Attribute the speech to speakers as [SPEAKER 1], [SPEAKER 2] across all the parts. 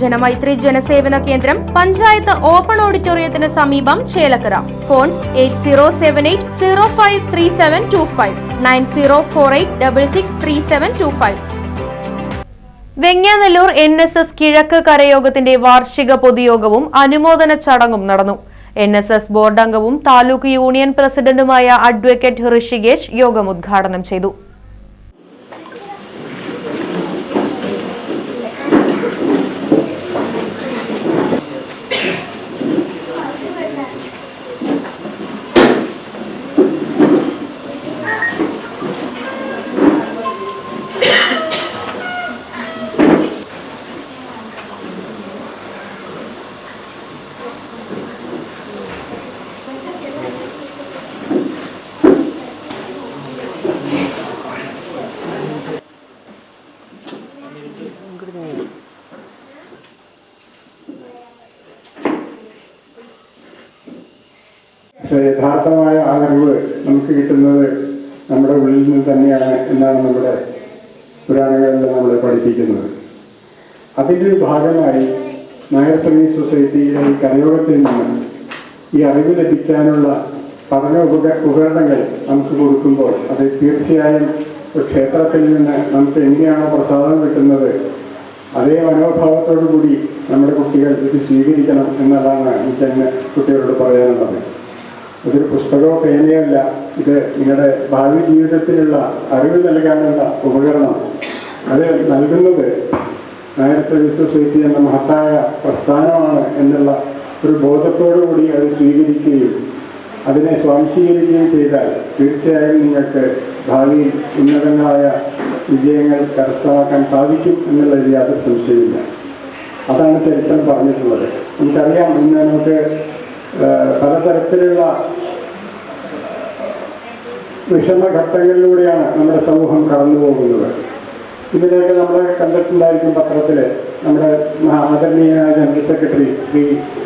[SPEAKER 1] ജനമൈത്രി ജനസേവന കേന്ദ്രം പഞ്ചായത്ത് ഓപ്പൺ ഓഡിറ്റോറിയത്തിന് സമീപം Chelakkara. Phone eight zero seven eight zero five three seven two five nine zero four eight double six three seven two five. Venganallur N S S കിഴക്ക് കരയോഗത്തിന്റെ വാർഷിക പൊതുയോഗവും അനുമോദന ചടങ്ങും നടന്നു. എൻ എസ് എസ് ബോർഡ് അംഗവും താലൂക്ക് യൂണിയൻ പ്രസിഡന്റുമായ advocate Rishikesh യോഗം ഉദ്ഘാടനം ചെയ്തു.
[SPEAKER 2] പക്ഷേ യഥാർത്ഥമായ ആ അറിവ് നമുക്ക് കിട്ടുന്നത് നമ്മുടെ ഉള്ളിൽ നിന്ന് തന്നെയാണ് എന്നാണ് നമ്മുടെ പുരാണങ്ങളിൽ നമ്മൾ പഠിപ്പിക്കുന്നത്. അതിന്റെ ഒരു ഭാഗമായി നായർ സർവീസ് സൊസൈറ്റിയിലെ ഈ കലയോഗത്തിൽ നിന്ന് ഈ അറിവ് ലഭിക്കാനുള്ള പഠന ഉപക ഉപകരണങ്ങൾ നമുക്ക് കൊടുക്കുമ്പോൾ അത് തീർച്ചയായും ക്ഷേത്രത്തിൽ നിന്ന് നമുക്ക് എങ്ങനെയാണോ പ്രസാദം കിട്ടുന്നത് അതേ മനോഭാവത്തോടു കൂടി നമ്മുടെ കുട്ടികൾ ഇത് സ്വീകരിക്കണം എന്നതാണ് എനിക്ക് എന്നെ കുട്ടികളോട് പറയാനുള്ളത്. ഇതൊരു പുസ്തകമോ പേനയോ അല്ല. ഇത് നിങ്ങളുടെ ഭാവി ജീവിതത്തിലുള്ള അറിവ് നൽകാനുള്ള ഉപകരണം അത് നൽകുന്നത് നായർ സർവീസ് സൊസൈറ്റി എന്ന മഹത്തായ പ്രസ്ഥാനമാണ് എന്നുള്ള ഒരു ബോധത്തോടുകൂടി അത് സ്വീകരിക്കുകയും അതിനെ സ്വാംശീകരിക്കുകയും ചെയ്താൽ തീർച്ചയായും നിങ്ങൾക്ക് ഭാവിയിൽ ഉന്നതങ്ങളായ വിജയങ്ങൾ കരസ്ഥമാക്കാൻ സാധിക്കും എന്നുള്ളതിൽ യാതൊരു സംശയമില്ല അതാണ് ചരിത്രം പറഞ്ഞിട്ടുള്ളത്. നമുക്കറിയാം ഇന്ന് നമുക്ക് പലതരത്തിലുള്ള വിഷമഘട്ടങ്ങളിലൂടെയാണ് നമ്മുടെ സമൂഹം കടന്നു പോകുന്നത് ഇതിലേക്ക് നമ്മൾ കണ്ടിട്ടുണ്ടായിരിക്കും പത്രത്തിൽ നമ്മുടെ ആദരണീയനായ general secretary Shri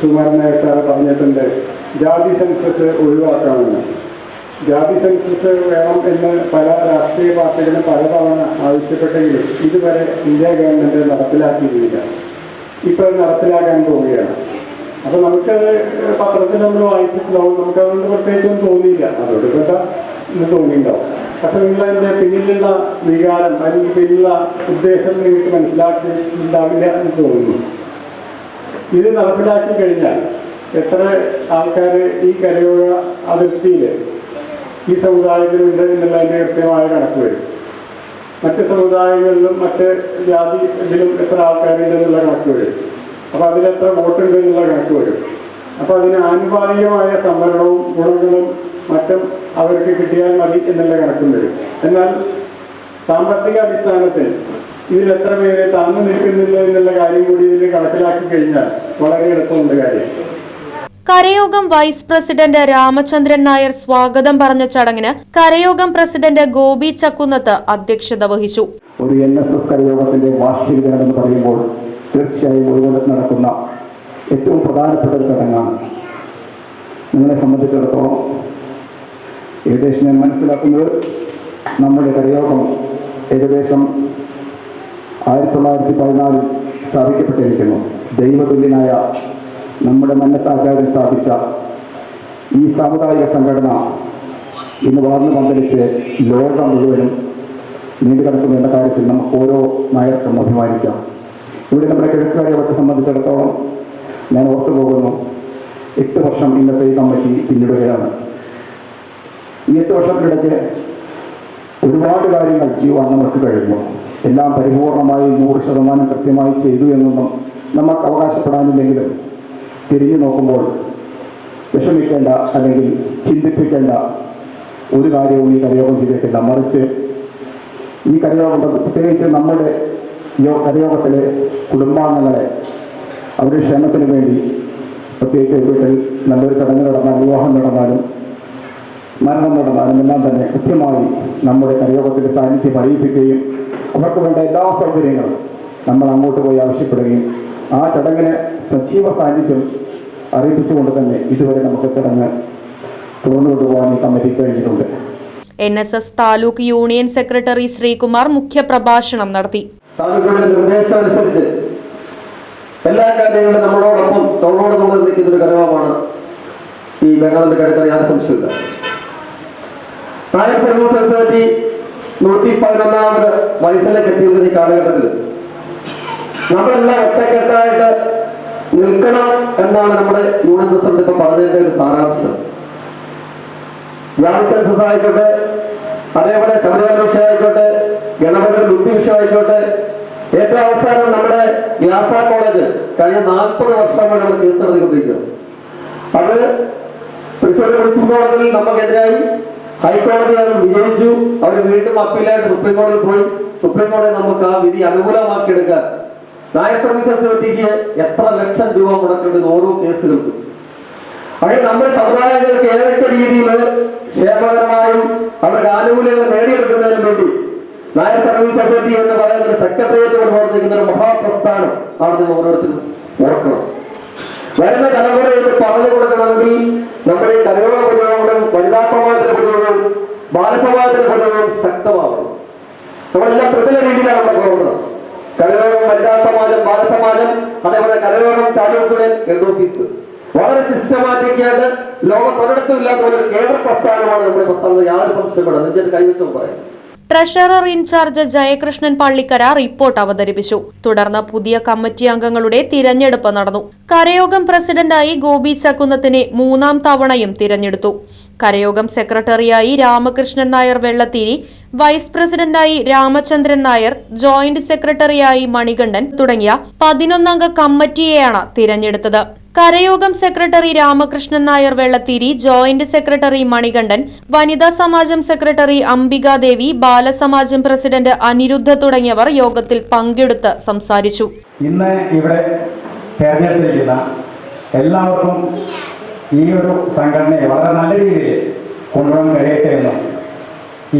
[SPEAKER 2] Sumaran Nair sir പറഞ്ഞിട്ടുണ്ട് ജാതി സെൻസസ് ഒഴിവാക്കണമെന്ന് ജാതി സെൻസസ് വേണം എന്ന് പല രാഷ്ട്രീയ പാർട്ടികളും പലതവണ ആവശ്യപ്പെട്ടെങ്കിലും ഇതുവരെ ഇന്ത്യ ഗവൺമെന്റ് നടപ്പിലാക്കിയിരുന്നില്ല ഇപ്പോൾ നടപ്പിലാക്കാൻ പോവുകയാണ്. അപ്പൊ നമുക്കത് പത്രത്തിൽ നമ്മൾ വായിച്ചിട്ടുണ്ടാവും. നമുക്ക് അതുകൊണ്ട് പ്രത്യേകിച്ചൊന്നും തോന്നിയില്ല. അതോട് പെട്ട ഇന്ന് തോന്നിയിട്ടുണ്ടാവും. പക്ഷെ നിങ്ങൾ അതിന്റെ പിന്നിലുള്ള വികാരം അല്ലെങ്കിൽ പിന്നിലുള്ള ഉദ്ദേശം നിങ്ങൾക്ക് മനസ്സിലാക്കിയിട്ടുണ്ടാവില്ല എന്ന് തോന്നുന്നു. ഇത് നടപ്പിലാക്കി കഴിഞ്ഞാൽ എത്ര ആൾക്കാർ ഈ കരയോഴ അതിർത്തിയിൽ ഈ സമുദായത്തിലുണ്ട് എന്നുള്ളതിന്റെ കൃത്യമായ കണക്ക് വരും. മറ്റ് സമുദായങ്ങളിലും മറ്റ് ജാതി ഇതിലും എത്ര ആൾക്കാരുണ്ട് എന്നുള്ള കണക്ക് വരും. അപ്പൊ അതിലെത്ര വോട്ടുണ്ട് എന്നുള്ള കണക്ക് വരും. അപ്പൊ അതിന് ആനുപാതികമായ സംവരണവും ഗുണങ്ങളും മറ്റും അവർക്ക് കിട്ടിയാൽ മതി എന്നുള്ള കണക്കും വരും. എന്നാൽ സാമ്പത്തിക അടിസ്ഥാനത്തിൽ ഇതിൽ എത്ര പേര് താന്നു നിൽക്കുന്നില്ല എന്നുള്ള കാര്യം കൂടി ഇതിൽ കണക്കിലാക്കി കഴിഞ്ഞാൽ വളരെ എളുപ്പമുണ്ട് കാര്യം.
[SPEAKER 1] കരയോഗം വൈസ് പ്രസിഡന്റ് രാമചന്ദ്രൻ നായർ സ്വാഗതം പറഞ്ഞ ചടങ്ങിന് കരയോഗം പ്രസിഡന്റ് ഗോപി ചക്കുന്നത്ത് അധ്യക്ഷത വഹിച്ചു.
[SPEAKER 3] ഒരു എൻ എസ് എസ് കരയോഗത്തിന്റെ വാർഷിക ദിനം എന്ന് പറയുമ്പോൾ തീർച്ചയായും ഒരുപോലെ നടക്കുന്ന ഏറ്റവും പ്രധാനപ്പെട്ട ഒരു ചടങ്ങാണ്. നിങ്ങളെ സംബന്ധിച്ചിടത്തോളം ഏകദേശം ഞാൻ മനസ്സിലാക്കുന്നത് നമ്മുടെ കരയോഗം ഏകദേശം ആയിരത്തി തൊള്ളായിരത്തി പതിനാലിൽ സ്ഥാപിക്കപ്പെട്ടിരിക്കുന്നു. ദൈവതുല്യനായ നമ്മുടെ മന്നത്താചാര്യൻ സ്ഥാപിച്ച ഈ സാമുദായിക സംഘടന ഇന്ന് വളർന്നു പന്തലിച്ച് ലോകം മുഴുവനും നീണ്ടു കിടക്കുന്ന കാര്യത്തിൽ നമുക്ക് ഓരോ നായർക്കും അഭിമാനിക്കാം. ഇവിടെ നമ്മുടെ കിഴക്കുകാരികളൊക്കെ സംബന്ധിച്ചിടത്തോളം ഞാൻ ഓർത്തു പോകുന്നു. എട്ട് വർഷം ഇന്നത്തെ ഈ കമ്മിറ്റി പിന്നിടുകയാണ്. ഈ എട്ട് വർഷത്തിനിടയ്ക്ക് ഒരുപാട് കാര്യങ്ങൾ ചെയ്യുവാൻ നമുക്ക് കഴിഞ്ഞു എല്ലാം പരിപൂർണമായി നൂറ് ശതമാനം കൃത്യമായി ചെയ്തു എന്നൊന്നും നമുക്ക് അവകാശപ്പെടാനില്ലെങ്കിലും തിരിഞ്ഞു നോക്കുമ്പോൾ വിഷമിക്കേണ്ട അല്ലെങ്കിൽ ചിന്തിപ്പിക്കേണ്ട ഒരു കാര്യവും ഈ കരയോഗം ചെയ്തിട്ടില്ല. മറിച്ച് ഈ കരയോഗം പ്രത്യേകിച്ച് നമ്മുടെ കരയോഗത്തിലെ കുടുംബാംഗങ്ങളെ അവരുടെ ക്ഷേമത്തിന് വേണ്ടി പ്രത്യേകിച്ച് വീട്ടിൽ നല്ലൊരു ചടങ്ങ് നടന്നാലും വിവാഹം നടന്നാലും മരണം നടന്നാലും എല്ലാം തന്നെ കൃത്യമായി നമ്മുടെ കരയോഗത്തിന്റെ സാന്നിധ്യം അറിയിപ്പിക്കുകയും അവർക്ക് വേണ്ട എല്ലാ സൗകര്യങ്ങളും നമ്മൾ അങ്ങോട്ട് പോയി ആവശ്യപ്പെടുകയും ആ ചടങ്ങിന് സജീവ സാന്നിധ്യം അറിയിപ്പിച്ചുകൊണ്ട് തന്നെ ഇതുവരെ നമുക്ക് ചടങ്ങ് തുറന്നുകൊണ്ടുപോകാൻ കമ്മിറ്റി കഴിഞ്ഞിട്ടുണ്ട്.
[SPEAKER 1] N S S taluk union secretary Sreekumar മുഖ്യപ്രഭാഷണം നടത്തി.
[SPEAKER 4] താങ്കളുടെ നിർദ്ദേശം അനുസരിച്ച് എല്ലാ കാര്യങ്ങളും നമ്മളോടൊപ്പം തൊള്ളോട് നമ്മൾ നിൽക്കുന്ന ഒരു ഘടകമാണ് ഈ ബംഗാളിന്റെ കടുത്ത യാതൊരു സംശയമില്ല നായർ സർവീസ് സൊസൈറ്റി നൂറ്റി പതിനൊന്നാമത് വയസ്സിലേക്ക് എത്തിയിരുന്ന ഈ കാലഘട്ടത്തിൽ നമ്മളെല്ലാം ഒറ്റക്കെട്ടായിട്ട് നിൽക്കണം എന്നാണ് നമ്മുടെ യൂണിയൻ പ്രസിഡന്റ് ഇപ്പൊ പറഞ്ഞതിന്റെ ഒരു സാരാംശം. ഗ്രാമ സെൻസസ് ആയിക്കോട്ടെ അതേപോലെ ശബരിമല വിഷയമായിക്കോട്ടെ ഗണപതി ബുദ്ധി വിഷയം ആയിക്കോട്ടെ ഏറ്റവും അവസാനം നമ്മുടെ വ്യാസ കോളേജ് കഴിഞ്ഞ നാൽപ്പത് വർഷമാണ് നമ്മൾ കേസ് നടത്തിക്കൊണ്ടിരിക്കുന്നത്. അത് തൃശ്ശൂർ നമുക്കെതിരായി ഹൈക്കോടതി അത് വിജയിച്ചു. അവർ വീണ്ടും അപ്പീലായിട്ട് സുപ്രീം കോടതിയിൽ പോയി. സുപ്രീം കോടതി നമുക്ക് ആ വിധി അനുകൂലമാക്കിയെടുക്കാൻ നായർ സർവീസ് സൊസൈറ്റിക്ക് എത്ര ലക്ഷം രൂപ മുടക്കേണ്ടത് ഓരോ കേസുകൾക്കും. അങ്ങനെ നമ്മുടെ സമുദായങ്ങൾക്ക് ഏതൊക്കെ രീതിയിൽ ക്ഷേമകരമായും അവരുടെ ആനുകൂല്യങ്ങൾ നേടിയെടുക്കുന്നതിനും വേണ്ടി നായർ സർവീസ് സൊസൈറ്റി എന്ന് പറയുന്ന ഒരു സെക്രട്ടേറിയറ്റോട് പ്രവർത്തിക്കുന്ന ഒരു മഹാപ്രസ്ഥാനം നിങ്ങൾ ഓരോരുത്തരും ഓർക്കണം. വരുന്ന തലമുറ ഇത് പറഞ്ഞു കൊടുക്കണമെങ്കിൽ നമ്മുടെ കരയോള പ്രയോഗങ്ങളും വനിതാ സമാജത്തിലെ പ്രയോഗവും ബാലസമാജത്തിലെ പ്രയോഗവും ശക്തമാവണം. നമ്മളെല്ലാം ത്രിതല രീതിയിലാണ് നമ്മുടെ പ്രവർത്തനം കലയോഗം വനിതാ സമാജം ബാലസമാജം അതേപോലെ കലയോഗം താലൂക്കുകളിൽ ഹെഡ് ഓഫീസ്. വളരെ സിസ്റ്റമാറ്റിക് ആയിട്ട് ലോകത്തൊരിടത്തും ഇല്ലാത്ത ഒരു കേന്ദ്ര പ്രസ്ഥാനമാണ് നമ്മുടെ പ്രസ്ഥാനം യാതൊരു സംശയമാണ് നെഞ്ചിട്ട് കൈവച്ചു പറയാം.
[SPEAKER 1] Treasurer in charge Jayakrishnan Pallikkara report അവതരിപ്പിച്ചു. തുടർന്ന് പുതിയ കമ്മിറ്റി അംഗങ്ങളുടെ തിരഞ്ഞെടുപ്പ് നടന്നു. കരയോഗം പ്രസിഡന്റായി ഗോപി ചക്കുന്നത്തിനെ മൂന്നാം തവണയും തിരഞ്ഞെടുത്തു. കരയോഗം സെക്രട്ടറിയായി രാമകൃഷ്ണൻ നായർ വെള്ളത്തിരി വൈസ് പ്രസിഡന്റായി രാമചന്ദ്രൻ നായർ ജോയിന്റ് സെക്രട്ടറിയായി മണികണ്ഠൻ തുടങ്ങിയ പതിനൊന്നംഗ കമ്മിറ്റിയെയാണ് തിരഞ്ഞെടുത്തത്. കരയോഗം secretary Ramakrishnan Nair Vellathiri joint secretary Manikandan വനിതാ സമാജം സെക്രട്ടറി അംബികാദേവി ബാലസമാജം പ്രസിഡന്റ് അനിരുദ്ധ തുടങ്ങിയവർ യോഗത്തിൽ പങ്കെടുത്ത് സംസാരിച്ചു.
[SPEAKER 3] ഇന്ന് ഇവിടെ തെരഞ്ഞെടുത്തിരിക്കുന്ന എല്ലാവർക്കും ഈ ഒരു സംഘടനയെ വളരെ നല്ല രീതിയിൽ കൊണ്ടുപോകാൻ കഴിയട്ടെ എന്നും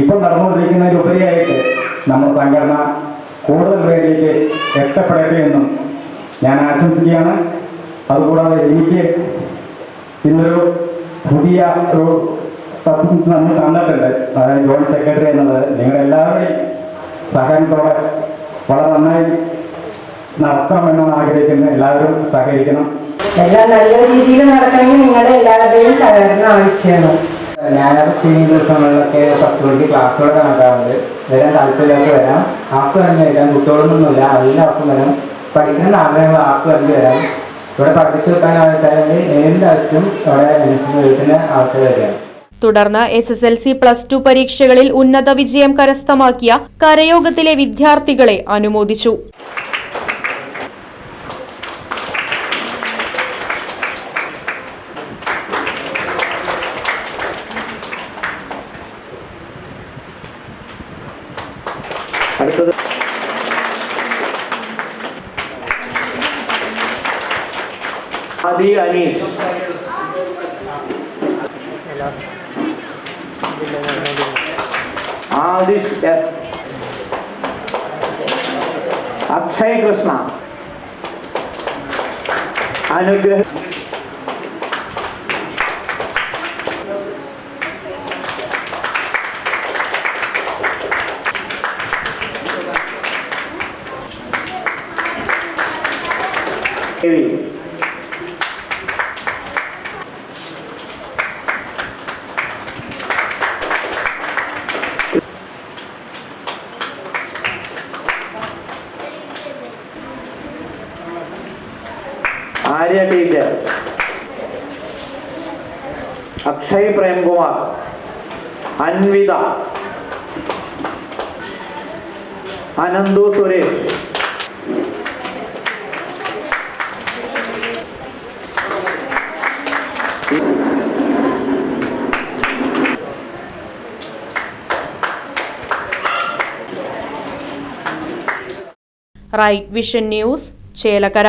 [SPEAKER 3] ഇപ്പം നടന്നുകൊണ്ടിരിക്കുന്നതിലുപരിയായിട്ട് നമ്മുടെ സംഘടന കൂടുതൽ പേരിലേക്ക് എത്തപ്പെടട്ടെ എന്നും ഞാൻ ആശംസിക്കുകയാണ്. അതുകൂടാതെ എനിക്ക് ഇന്നൊരു പുതിയ ഒരു തത്വം നമ്മൾ തന്നിട്ടുണ്ട്. അതായത് ജോയിന്റ് സെക്രട്ടറി എന്നത് നിങ്ങളെല്ലാവരുടെയും സഹായത്തോടെ വളരെ നന്നായി നടത്തണമെന്നാണ് ആഗ്രഹിക്കുന്നത്. എല്ലാവരും സഹകരിക്കണം.
[SPEAKER 5] എല്ലാം നല്ല രീതിയിൽ നടക്കണമെങ്കിൽ നിങ്ങളുടെ എല്ലാവരുടെയും സഹകരണം ആവശ്യമാണ്.
[SPEAKER 6] ഞായർ ശനി ദിവസങ്ങളിലൊക്കെ പത്ത് മണിക്ക് ക്ലാസ്സുകളൊക്കെ നടക്കാറുണ്ട് വരാൻ താല്പര്യമില്ലാത്ത വരാം. ആർക്ക് തന്നെ വരാം. കുട്ടികളൊന്നുമില്ല. എല്ലാവർക്കും വരാം. പഠിക്കുന്ന ആഗ്രഹങ്ങൾ ആർക്ക് വേണമെങ്കിൽ വരാം. ഇവിടെ പഠിച്ചു വെക്കാൻ
[SPEAKER 1] തുടർന്ന് S S L C plus two പരീക്ഷകളിൽ ഉന്നത വിജയം കരസ്ഥമാക്കിയ കരയോഗത്തിലെ വിദ്യാർത്ഥികളെ അനുമോദിച്ചു.
[SPEAKER 4] Abi Anif. Adish S. Akshay Krishna. Anugrah. Thank you. Akshay Premkumar Anvitha Ananthu Suresh.
[SPEAKER 1] Right Vision News Chelakkara.